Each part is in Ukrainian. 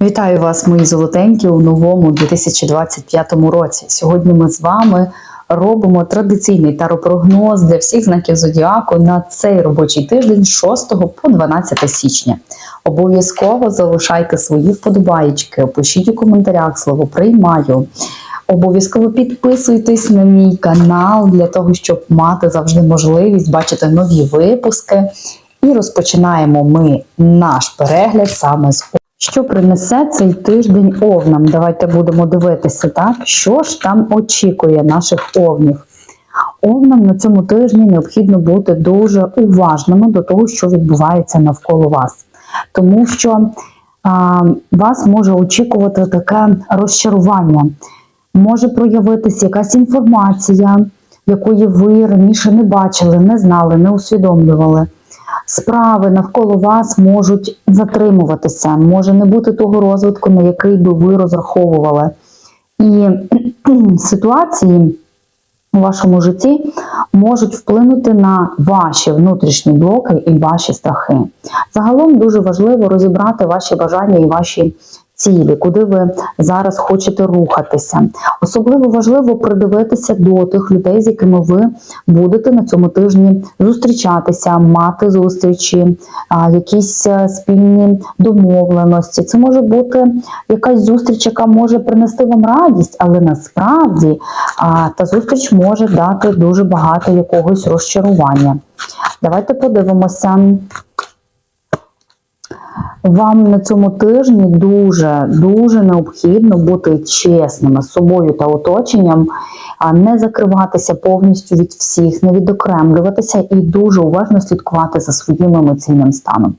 Вітаю вас, мої золотенькі, у новому 2025 році. Сьогодні ми з вами робимо традиційний таропрогноз для всіх знаків зодіаку на цей робочий тиждень з 6 по 12 січня. Обов'язково залишайте свої вподобаєчки, пишіть у коментарях слово приймаю. Обов'язково підписуйтесь на мій канал для того, щоб мати завжди можливість бачити нові випуски. І розпочинаємо ми наш перегляд саме з що принесе цей тиждень овнам? Давайте будемо дивитися, так? Що ж там очікує наших овнів? Овнам на цьому тижні необхідно бути дуже уважними до того, що відбувається навколо вас. Тому що а, вас може очікувати таке розчарування, може проявитися якась інформація, якої ви раніше не бачили, не знали, не усвідомлювали справи навколо вас можуть затримуватися, може не бути того розвитку, на який би ви розраховували. І ситуації у вашому житті можуть вплинути на ваші внутрішні блоки і ваші страхи. Загалом дуже важливо розібрати ваші бажання і ваші цілі, куди ви зараз хочете рухатися. Особливо важливо придивитися до тих людей, з якими ви будете на цьому тижні зустрічатися, мати зустрічі, якісь е, спільні домовленості. Це може бути якась зустріч, яка може принести вам радість, але насправді та зустріч може дати дуже багато якогось розчарування. Давайте подивимося. Вам на цьому тижні дуже дуже необхідно бути чесними з собою та оточенням, не закриватися повністю від всіх, не відокремлюватися і дуже уважно слідкувати за своїм емоційним станом.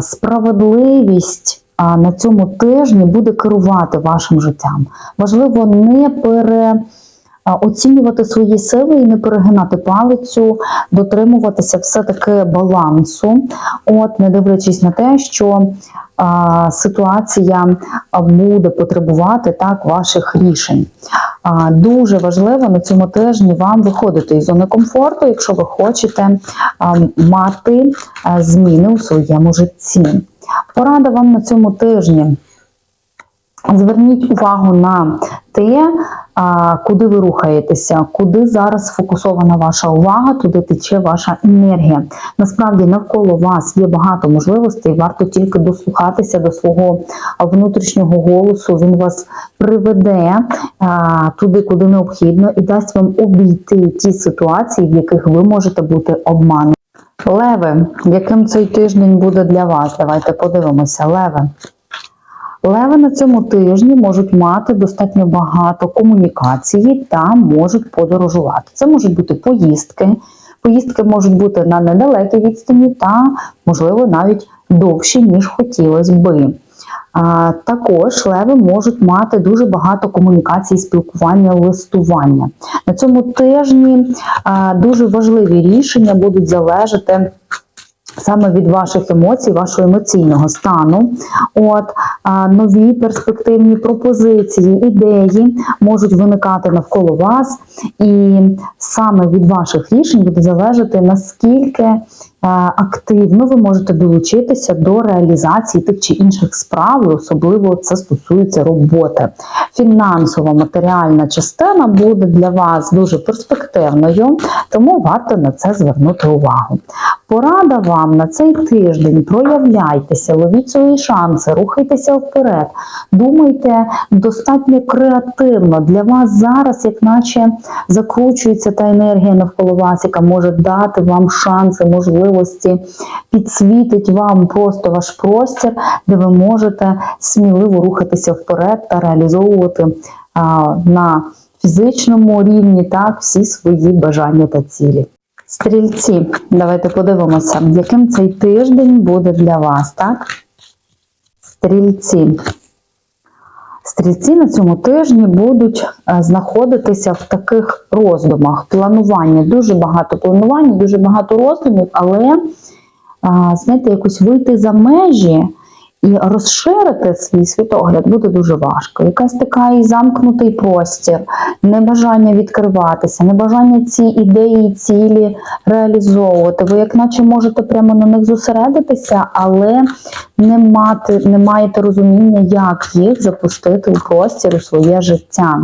Справедливість. На цьому тижні буде керувати вашим життям. Важливо не пере оцінювати свої сили і не перегинати палицю, дотримуватися все-таки балансу, от не дивлячись на те, що а, ситуація буде потребувати так ваших рішень. А, Дуже важливо на цьому тижні вам виходити із зони комфорту, якщо ви хочете а, мати а, зміни у своєму житті. Порада вам на цьому тижні. Зверніть увагу на те, куди ви рухаєтеся, куди зараз сфокусована ваша увага, туди тече ваша енергія. Насправді навколо вас є багато можливостей, варто тільки дослухатися до свого внутрішнього голосу. Він вас приведе туди, куди необхідно, і дасть вам обійти ті ситуації, в яких ви можете бути обманені. Леви, яким цей тиждень буде для вас? Давайте подивимося, Леви. Леви на цьому тижні можуть мати достатньо багато комунікації та можуть подорожувати. Це можуть бути поїздки. Поїздки можуть бути на недалекій відстані та, можливо, навіть довші, ніж хотілося би. А, Також леви можуть мати дуже багато комунікацій, спілкування, листування. На цьому тижні а, дуже важливі рішення будуть залежати. Саме від ваших емоцій, вашого емоційного стану, от нові перспективні пропозиції, ідеї можуть виникати навколо вас, і саме від ваших рішень буде залежати наскільки активно ви можете долучитися до реалізації тих чи інших справ, і особливо це стосується роботи. Фінансова матеріальна частина буде для вас дуже перспективною, тому варто на це звернути увагу. Порада вам на цей тиждень проявляйтеся, ловіть свої шанси, рухайтеся вперед, думайте достатньо креативно. Для вас зараз, як наче закручується та енергія навколо вас, яка може дати вам шанси, можливості, підсвітить вам просто ваш простір, де ви можете сміливо рухатися вперед та реалізовувати а, на фізичному рівні так всі свої бажання та цілі. Стрільці, давайте подивимося, яким цей тиждень буде для вас, так? Стрільці. Стрільці на цьому тижні будуть е, знаходитися в таких роздумах, планування. Дуже багато планування, дуже багато роздумів, але, знаєте, якось вийти за межі І розширити свій світогляд буде дуже важко. Якась така і замкнутий простір, небажання відкриватися, небажання ці ідеї цілі реалізовувати. Ви, як наче можете прямо на них зосередитися, але не, мати, не маєте розуміння, як їх запустити у простір у своє життя.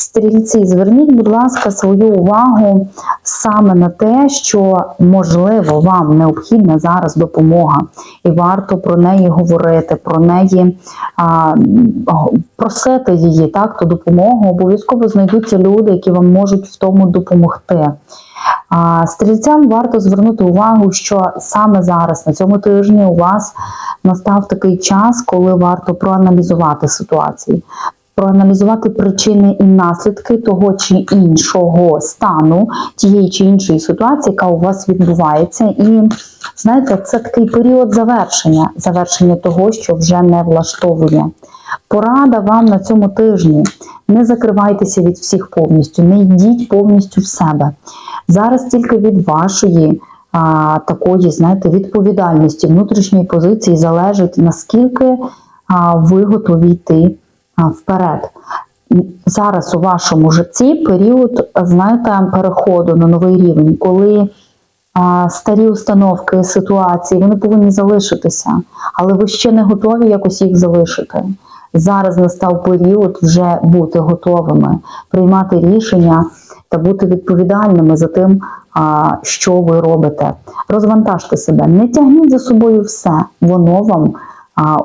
Стрільці, зверніть, будь ласка, свою увагу саме на те, що можливо вам необхідна зараз допомога, і варто про неї говорити, про неї а, просити її, так, ту допомогу. Обов'язково знайдуться люди, які вам можуть в тому допомогти. Стрільцям варто звернути увагу, що саме зараз, на цьому тижні, у вас настав такий час, коли варто проаналізувати ситуацію проаналізувати причини і наслідки того чи іншого стану, тієї чи іншої ситуації, яка у вас відбувається. І знаєте, це такий період завершення, завершення того, що вже не влаштовує. Порада вам на цьому тижні. Не закривайтеся від всіх повністю, не йдіть повністю в себе. Зараз тільки від вашої а, такої, знаєте, відповідальності, внутрішньої позиції залежить, наскільки а, ви готові йти вперед. Зараз у вашому житті період, знаєте, переходу на новий рівень, коли а, старі установки, ситуації, вони повинні залишитися, але ви ще не готові якось їх залишити. Зараз настав період вже бути готовими, приймати рішення та бути відповідальними за тим, а, що ви робите. Розвантажте себе, не тягніть за собою все, воно вам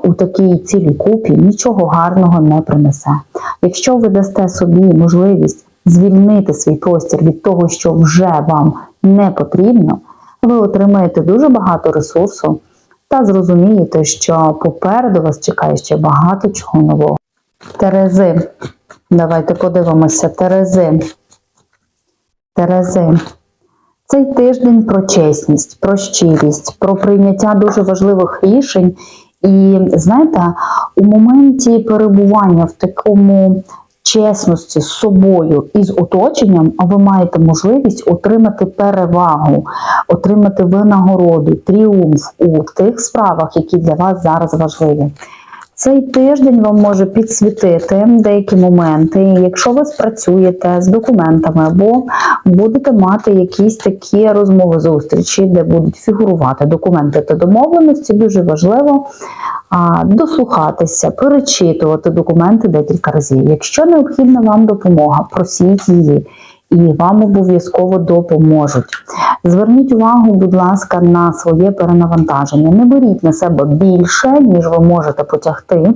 у такій цілій купі нічого гарного не принесе. Якщо ви дасте собі можливість звільнити свій простір від того, що вже вам не потрібно, ви отримаєте дуже багато ресурсу та зрозумієте, що попереду вас чекає ще багато чого нового. Терези. Давайте подивимося. Терези. Терези. Цей тиждень про чесність, про щирість, про прийняття дуже важливих рішень. І знаєте, у моменті перебування в такому чесності з собою і з оточенням, ви маєте можливість отримати перевагу, отримати винагороду, тріумф у тих справах, які для вас зараз важливі. Цей тиждень вам може підсвітити деякі моменти, якщо ви спрацюєте з документами або будете мати якісь такі розмови зустрічі, де будуть фігурувати документи та домовленості, дуже важливо дослухатися, перечитувати документи декілька разів. Якщо необхідна вам допомога, просіть її. І вам обов'язково допоможуть. Зверніть увагу, будь ласка, на своє перенавантаження. Не беріть на себе більше, ніж ви можете потягти.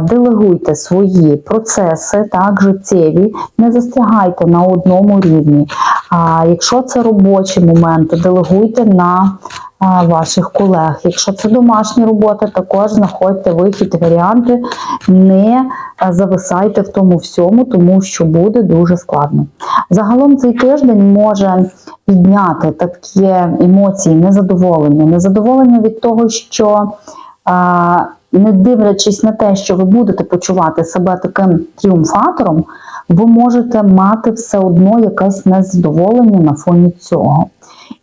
Делегуйте свої процеси, так, життєві, не застрягайте на одному рівні. Якщо це робочі моменти, делегуйте на ваших колег. Якщо це домашні роботи, також знаходьте вихід, варіанти, не зависайте в тому всьому, тому що буде дуже складно. Загалом цей тиждень може підняти такі емоції незадоволення, незадоволення від того, що не дивлячись на те, що ви будете почувати себе таким тріумфатором, ви можете мати все одно якесь незадоволення на фоні цього.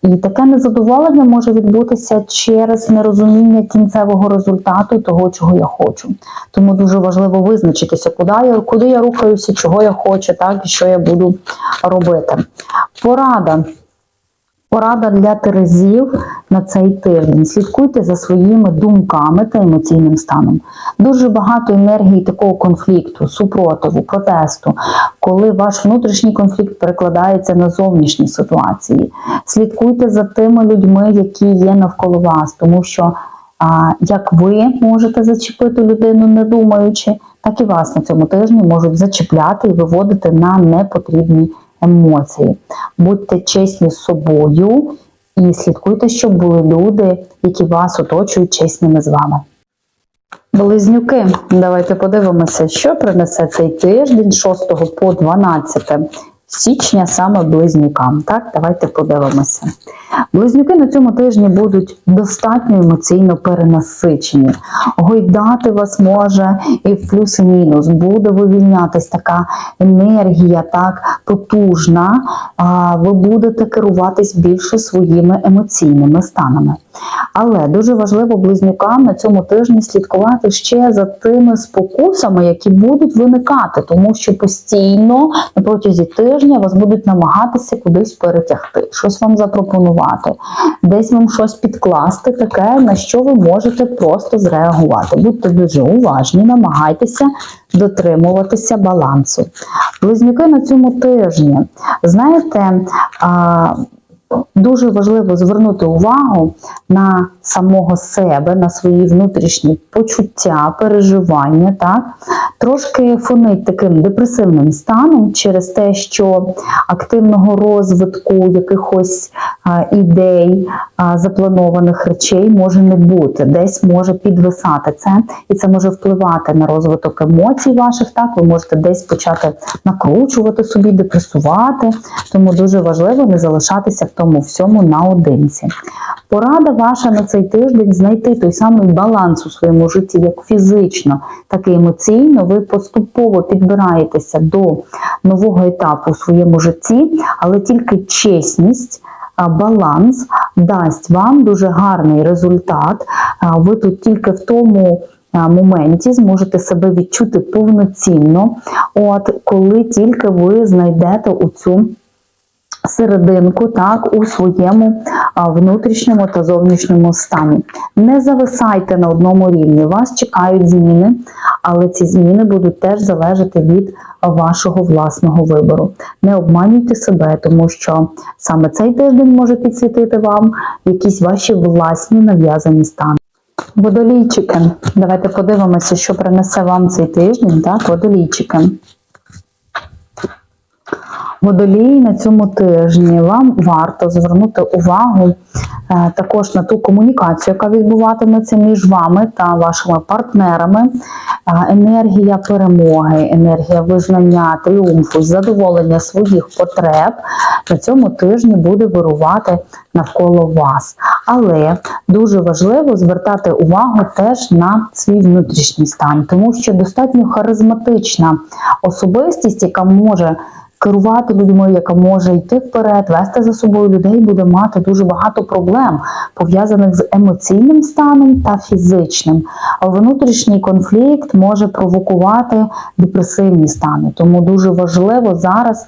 І таке незадоволення може відбутися через нерозуміння кінцевого результату того, чого я хочу. Тому дуже важливо визначитися, куди я, куди я рухаюся, чого я хочу, так і що я буду робити. Порада. Порада для терезів на цей тиждень. Слідкуйте за своїми думками та емоційним станом. Дуже багато енергії такого конфлікту, супротиву, протесту, коли ваш внутрішній конфлікт перекладається на зовнішні ситуації. Слідкуйте за тими людьми, які є навколо вас, тому що а, як ви можете зачепити людину, не думаючи, так і вас на цьому тижні можуть зачіпляти і виводити на непотрібні емоції. Будьте чесні з собою і слідкуйте, щоб були люди, які вас оточують чесними з вами. Близнюки, давайте подивимося, що принесе цей тиждень 6 по 12 січня саме близнюкам. Так, давайте подивимося. Близнюки на цьому тижні будуть достатньо емоційно перенасичені. Гойдати вас може і в плюс і мінус. Буде вивільнятись така енергія, так потужна. Ви будете керуватись більше своїми емоційними станами. Але дуже важливо близнюкам на цьому тижні слідкувати ще за тими спокусами, які будуть виникати, тому що постійно на протязі тижня вас будуть намагатися кудись перетягти, щось вам запропонувати, десь вам щось підкласти, таке, на що ви можете просто зреагувати. Будьте дуже уважні, намагайтеся дотримуватися балансу. Близнюки на цьому тижні, знаєте, а, Дуже важливо звернути увагу на самого себе, на свої внутрішні почуття, переживання, так? трошки фонить таким депресивним станом через те, що активного розвитку якихось ідей, запланованих речей може не бути, десь може підвисати це, і це може впливати на розвиток емоцій ваших. Так, ви можете десь почати накручувати собі, депресувати. Тому дуже важливо не залишатися в тому всьому наодинці. Порада ваша на цей тиждень знайти той самий баланс у своєму житті, як фізично, так і емоційно. Ви поступово підбираєтеся до нового етапу у своєму житті, але тільки чесність. Баланс дасть вам дуже гарний результат. Ви тут тільки в тому моменті зможете себе відчути повноцінно, от коли тільки ви знайдете у цю серединку, так, у своєму внутрішньому та зовнішньому стані. Не зависайте на одному рівні. Вас чекають зміни, але ці зміни будуть теж залежати від вашого власного вибору. Не обманюйте себе, тому що саме цей тиждень може підсвітити вам якісь ваші власні нав'язані стани. Водолійчики, давайте подивимося, що принесе вам цей тиждень, так, водолійчики. Водолії на цьому тижні вам варто звернути увагу е, також на ту комунікацію, яка відбуватиметься між вами та вашими партнерами. Е, Енергія перемоги, енергія визнання, тріумфу, задоволення своїх потреб на цьому тижні буде вирувати навколо вас. Але дуже важливо звертати увагу теж на свій внутрішній стан, тому що достатньо харизматична особистість, яка може керувати людьми, яка може йти вперед, вести за собою людей, буде мати дуже багато проблем, пов'язаних з емоційним станом та фізичним. А внутрішній конфлікт може провокувати депресивні стани. Тому дуже важливо зараз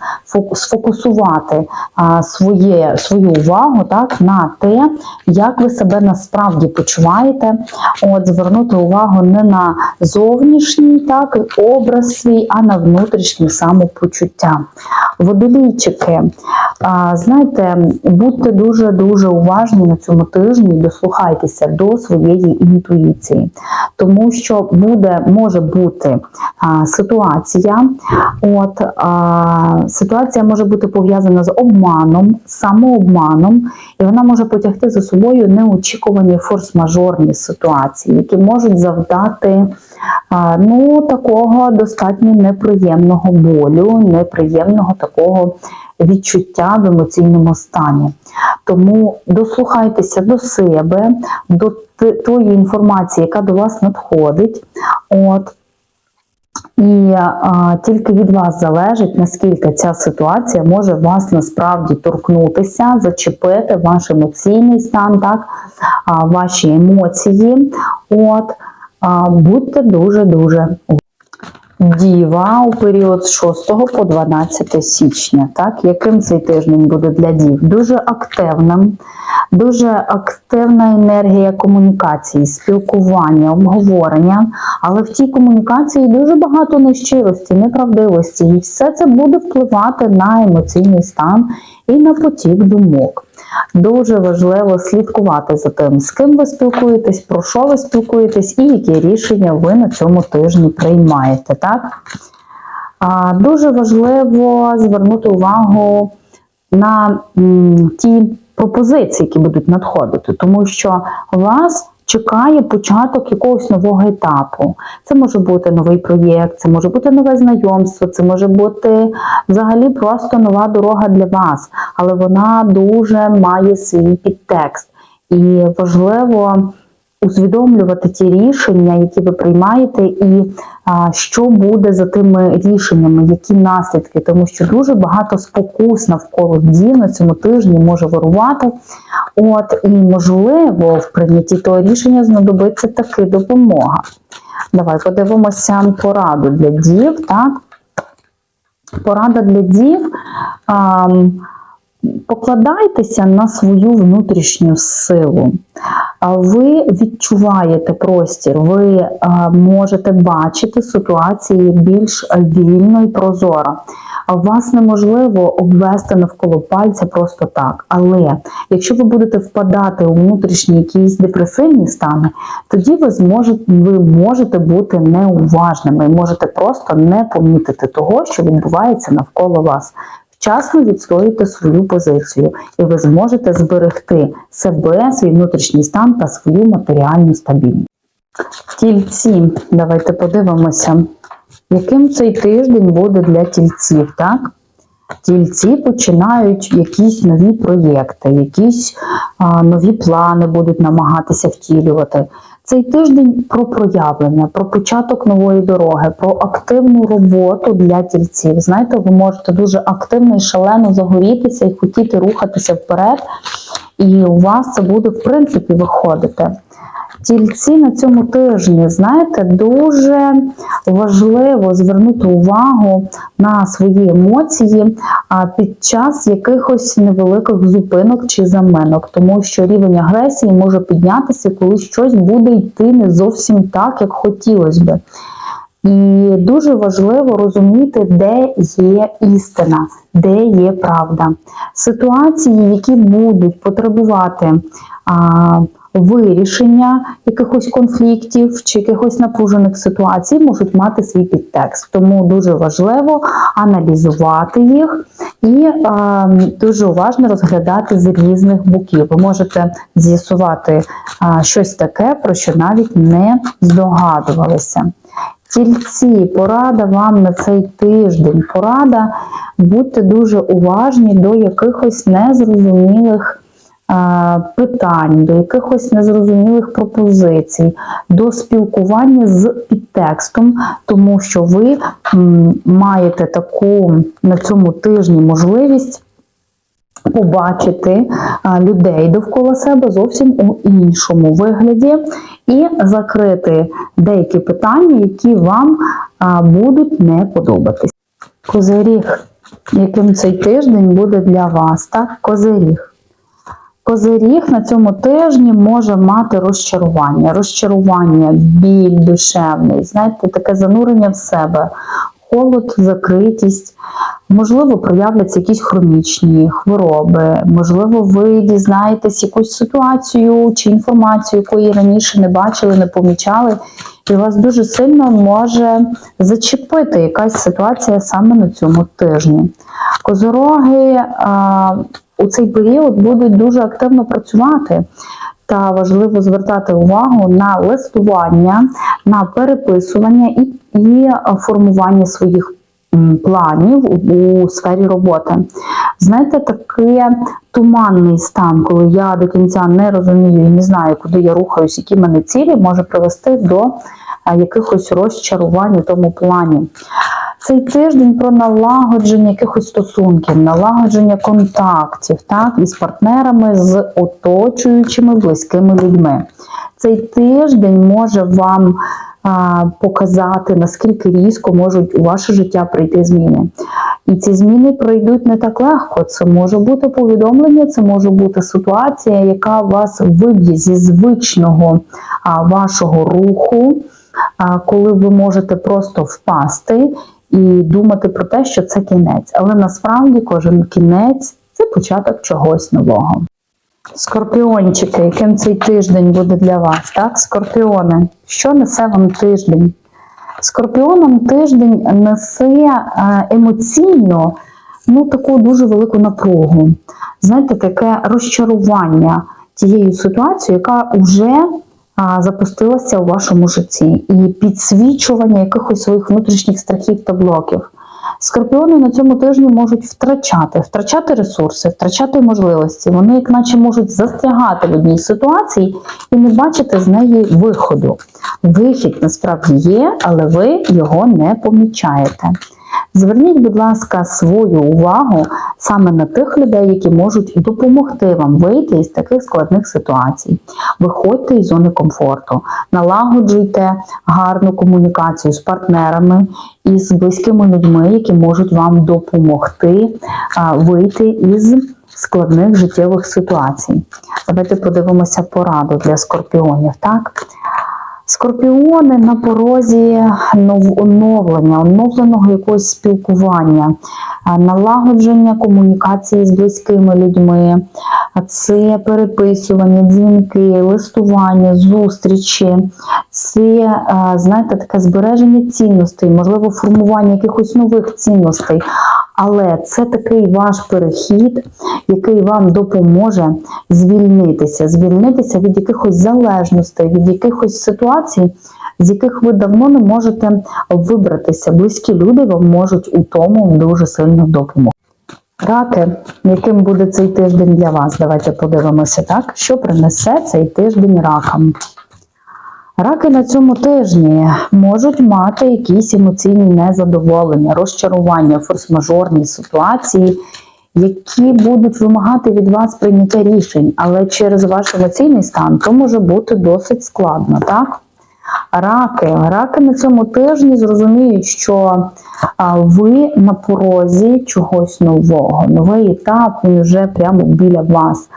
сфокусувати своє, свою увагу так, на те, як ви себе насправді почуваєте. От звернути увагу не на зовнішній так, образ свій, а на внутрішнє самопочуття. Водолійчики, знаєте, будьте дуже дуже уважні на цьому тижні, дослухайтеся до своєї інтуїції, тому що буде може бути ситуація. От ситуація може бути пов'язана з обманом, самообманом, і вона може потягти за собою неочікувані форс-мажорні ситуації, які можуть завдати ну, такого достатньо неприємного болю, неприємного такого відчуття в емоційному стані. Тому дослухайтеся до себе, до тої інформації, яка до вас надходить. От. І а, тільки від вас залежить, наскільки ця ситуація може вас насправді торкнутися, зачепити ваш емоційний стан, так, а, ваші емоції. От, будьте дуже-дуже Діва у період з 6 по 12 січня. Так? Яким цей тиждень буде для дів? Дуже активним, дуже активна енергія комунікації, спілкування, обговорення. Але в тій комунікації дуже багато нещирості, неправдивості. І все це буде впливати на емоційний стан і на потік думок. Дуже важливо слідкувати за тим, з ким ви спілкуєтесь, про що ви спілкуєтесь і які рішення ви на цьому тижні приймаєте. Так? А, Дуже важливо звернути увагу на м, ті пропозиції, які будуть надходити, тому що вас чекає початок якогось нового етапу. Це може бути новий проєкт, це може бути нове знайомство, це може бути взагалі просто нова дорога для вас, але вона дуже має свій підтекст. І важливо усвідомлювати ті рішення, які ви приймаєте, і що буде за тими рішеннями, які наслідки, тому що дуже багато спокус навколо дій на цьому тижні може вирувати. От і можливо, в прийнятті того рішення знадобиться таки допомога. Давай подивимося пораду для дів. Так? Порада для дів. А, покладайтеся на свою внутрішню силу. Ви відчуваєте простір, ви можете бачити ситуації більш вільно і прозоро. Вас неможливо обвести навколо пальця просто так. Але якщо ви будете впадати у внутрішні якісь депресивні стани, тоді ви зможете, ви можете бути неуважними, можете просто не помітити того, що відбувається навколо вас. Вчасно відстоїте свою позицію, і ви зможете зберегти себе, свій внутрішній стан та свою матеріальну стабільність. Тільці, давайте подивимося, яким цей тиждень буде для тільців, так? Тільці починають якісь нові проєкти, якісь а, нові плани будуть намагатися втілювати. Цей тиждень про проявлення, про початок нової дороги, про активну роботу для тільців. Знаєте, ви можете дуже активно і шалено загорітися і хотіти рухатися вперед, і у вас це буде в принципі виходити. Тільці на цьому тижні, знаєте, дуже важливо звернути увагу на свої емоції під час якихось невеликих зупинок чи заменок, тому що рівень агресії може піднятися, коли щось буде йти не зовсім так, як хотілося би. І дуже важливо розуміти, де є істина, де є правда. Ситуації, які будуть потребувати вирішення якихось конфліктів чи якихось напружених ситуацій, можуть мати свій підтекст. Тому дуже важливо аналізувати їх і а, дуже уважно розглядати з різних боків. Ви можете з'ясувати а, щось таке, про що навіть не здогадувалися. Тільці, порада вам на цей тиждень. Порада, будьте дуже уважні до якихось незрозумілих е, питань, до якихось незрозумілих пропозицій, до спілкування з підтекстом, тому що ви маєте таку на цьому тижні можливість побачити людей довкола себе зовсім у іншому вигляді і закрити деякі питання, які вам будуть не подобатись. Козиріг, яким цей тиждень буде для вас, так? Козиріг. Козиріг на цьому тижні може мати розчарування, розчарування, біль душевний, знаєте, таке занурення в себе, холод, закритість. Можливо, проявляться якісь хронічні хвороби, можливо, ви дізнаєтесь якусь ситуацію чи інформацію, якої раніше не бачили, не помічали, і вас дуже сильно може зачепити якась ситуація саме на цьому тижні. Козороги у цей період будуть дуже активно працювати. Та важливо звертати увагу на листування, на переписування і, і формування своїх планів у, у сфері роботи. Знаєте, такий туманний стан, коли я до кінця не розумію і не знаю, куди я рухаюсь, які мене цілі, може привести до якихось розчарувань у тому плані. Цей тиждень про налагодження якихось стосунків, налагодження контактів так, із партнерами, з оточуючими близькими людьми. Цей тиждень може вам а, показати, наскільки різко можуть у ваше життя прийти зміни. І ці зміни прийдуть не так легко. Це може бути повідомлення, це може бути ситуація, яка вас виб'є зі звичного а, вашого руху, коли ви можете просто впасти і думати про те, що це кінець. Але насправді кожен кінець це початок чогось нового. Скорпіончики, яким цей тиждень буде для вас? Так, скорпіони, що несе вам тиждень? Скорпіонам тиждень несе е, емоційно ну, таку дуже велику напругу. Знаєте, таке розчарування тією ситуацією, яка вже запустилася у вашому житті, і підсвічування якихось своїх внутрішніх страхів та блоків. Скорпіони на цьому тижні можуть втрачати, втрачати ресурси, втрачати можливості. Вони, як наче, можуть застрягати в одній ситуації і не бачити з неї виходу. Вихід насправді є, але ви його не помічаєте. Зверніть, будь ласка, свою увагу саме на тих людей, які можуть допомогти вам вийти із таких складних ситуацій. Виходьте із зони комфорту, налагоджуйте гарну комунікацію з партнерами і з близькими людьми, які можуть вам допомогти вийти із складних життєвих ситуацій. Давайте подивимося пораду для скорпіонів. Так? Скорпіони на порозі нов- оновлення, оновленого якогось спілкування, налагодження комунікації з близькими людьми, це переписування, дзвінки, листування, зустрічі, це, знаєте, таке збереження цінностей, можливо, формування якихось нових цінностей. Але це такий ваш перехід, який вам допоможе звільнитися, звільнитися від якихось залежностей, від якихось ситуацій, з яких ви давно не можете вибратися. Близькі люди вам можуть у тому дуже сильно допомогти. Раки, яким буде цей тиждень для вас? Давайте подивимося, так? Що принесе цей тиждень ракам? Раки на цьому тижні можуть мати якісь емоційні незадоволення, розчарування, форс-мажорні ситуації, які будуть вимагати від вас прийняття рішень, але через ваш емоційний стан то може бути досить складно, так? Раки. Раки на цьому тижні зрозуміють, що ви на порозі чогось нового. Новий етап він вже прямо біля вас.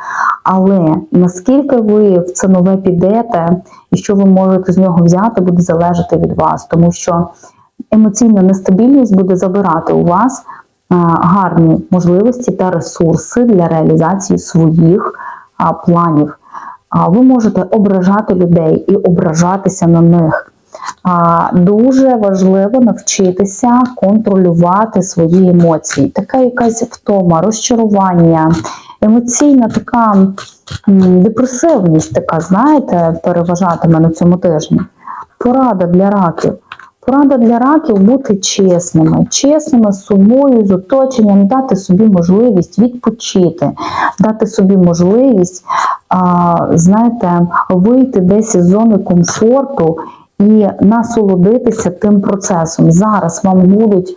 Але наскільки ви в це нове підете, і що ви можете з нього взяти, буде залежати від вас, тому що емоційна нестабільність буде забирати у вас гарні можливості та ресурси для реалізації своїх планів. А ви можете ображати людей і ображатися на них. А, Дуже важливо навчитися контролювати свої емоції. Така якась втома, розчарування, емоційна така депресивність, така, знаєте, переважатиме на цьому тижні. Порада для раків. Порада для раків бути чесними, чесними з собою, з оточенням, дати собі можливість відпочити, дати собі можливість, а, знаєте, вийти десь із зони комфорту і насолодитися тим процесом. Зараз вам будуть,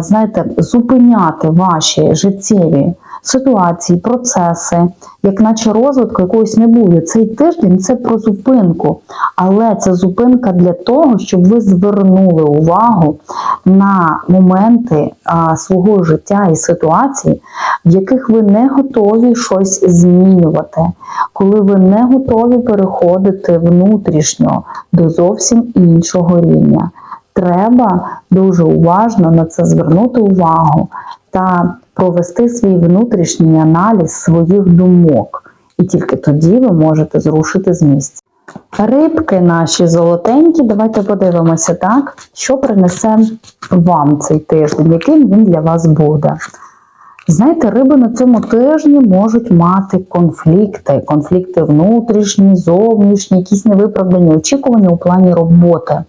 знаєте, зупиняти ваші життєві ситуації, процеси, як наче розвитку якогось не буде. Цей тиждень це про зупинку, але це зупинка для того, щоб ви звернули увагу на моменти а, свого життя і ситуації, в яких ви не готові щось змінювати, коли ви не готові переходити внутрішньо до зовсім іншого рівня. Треба дуже уважно на це звернути увагу та провести свій внутрішній аналіз своїх думок. І тільки тоді ви можете зрушити з місця. Рибки наші золотенькі, давайте подивимося, так, що принесе вам цей тиждень, яким він для вас буде. Знаєте, риби на цьому тижні можуть мати конфлікти, конфлікти внутрішні, зовнішні, якісь невиправдані очікування у плані роботи.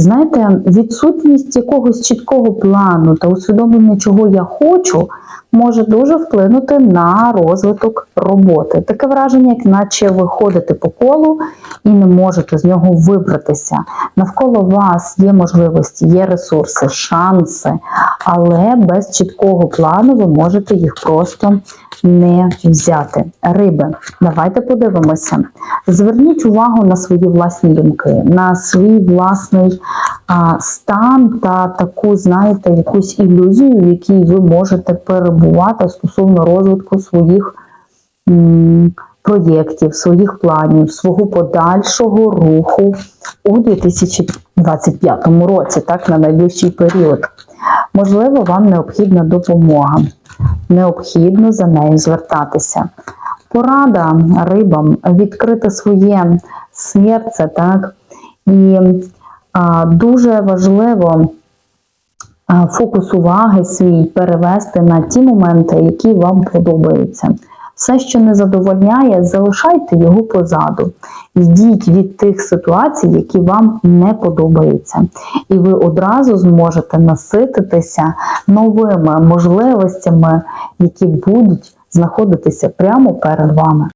Знаєте, відсутність якогось чіткого плану та усвідомлення, чого я хочу, може дуже вплинути на розвиток роботи. Таке враження, як наче ви ходите по колу і не можете з нього вибратися. Навколо вас є можливості, є ресурси, шанси, але без чіткого плану ви можете їх просто не взяти. Риби, давайте подивимося. Зверніть увагу на свої власні думки, на свій власний стан та таку, знаєте, якусь ілюзію, в якій ви можете перебувати стосовно розвитку своїх проєктів, своїх планів, свого подальшого руху у 2025 році, так, на найближчий період. Можливо, вам необхідна допомога. Необхідно за нею звертатися. Порада рибам відкрити своє серце, так, і дуже важливо фокус уваги свій перевести на ті моменти, які вам подобаються. Все, що не задовольняє, залишайте його позаду. Йдіть від тих ситуацій, які вам не подобаються. І ви одразу зможете насититися новими можливостями, які будуть знаходитися прямо перед вами.